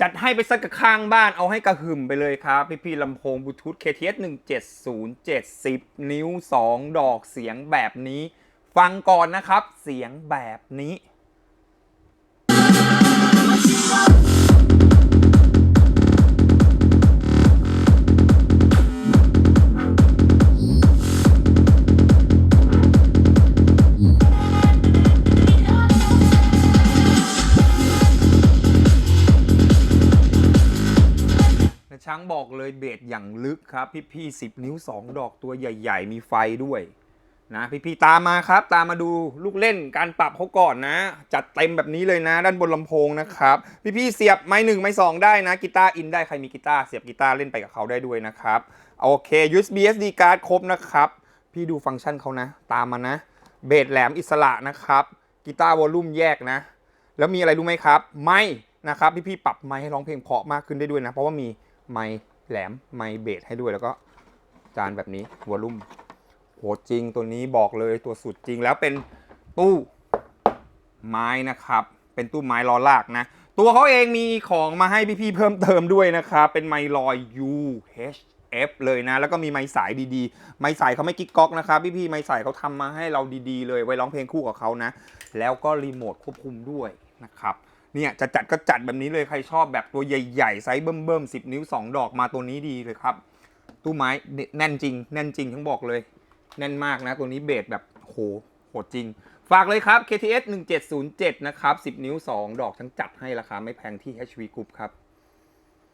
จัดให้ไปสักกระข้างบ้านเอาให้กระหึ่มไปเลยครับ พี่พี่ลำโพงบลูทูธ KTS 170 70 นิ้ว 2 ดอกเสียงแบบนี้ ฟังก่อนนะครับ เสียงแบบนี้ ช้างบอกเลยเบสอย่างลึกครับ พี่พี่สิบนิ้ว 2 ดอกตัวใหญ่ ๆ มีไฟด้วยนะพี่พี่ตามมาครับ ตามมาดูลูกเล่นการปรับเขาก่อนนะ จัดเต็มแบบนี้เลยนะ ด้านบนลำโพงนะครับ พี่พี่เสียบไม้หนึ่งไม้สองได้นะกีตาร์อินได้ใครมีกีตาร์เสียบกีตาร์เล่นไปกับเขาได้ด้วยนะครับโอเค USB SD card ครบนะครับ พี่ดูฟังก์ชันเขานะ ตามมานะ เบสแหลมอิสระนะครับกีตาร์วอลลุ่มแยกนะ แล้วมีอะไรรู้ไหมครับ ไม้นะครับ พี่ๆปรับไม้ให้ร้องเพลงเพาะมากขึ้นได้ด้วยนะ เพราะว่ามี ไม้แหลมไม้เบสให้ด้วยแล้วก็จานแบบนี้วอลลุ่มโหจริงตัวนี้บอกเลยตัวสุดจริงแล้วเป็นตู้ไม้นะครับ เป็นตู้ไม้ล้อลากนะ ตัวเขาเองมีของมาให้พี่ๆเพิ่มเติมด้วยนะครับเป็นไมค์ลอย UHF เลยนะ แล้วก็มีไม้สายดีๆ ไม้สายเขาไม่กิ๊กก๊อกนะครับพี่ๆไม้สายเขาทำมาให้เราดีๆ เลยไว้ร้องเพลงคู่กับเขานะ แล้วก็รีโมทควบคุมด้วยนะครับ เนี่ยจะจัดก็จัดแบบนี้เลยใครชอบแบบตัวใหญ่ๆไซส์เบิ่มๆสิบนิ้ว 2 ดอกมาตัวนี้ดีเลยครับ ตู้ไม้แน่นจริง แน่นจริงทั้งบอกเลย แน่นมากนะ ตัวนี้เบสแบบโหโหจริง ฝากเลยครับ KTS 1707 นะครับ 10 นิ้ว 2 ดอกทั้งจัดให้ราคาไม่แพงที่ HV Group ครับ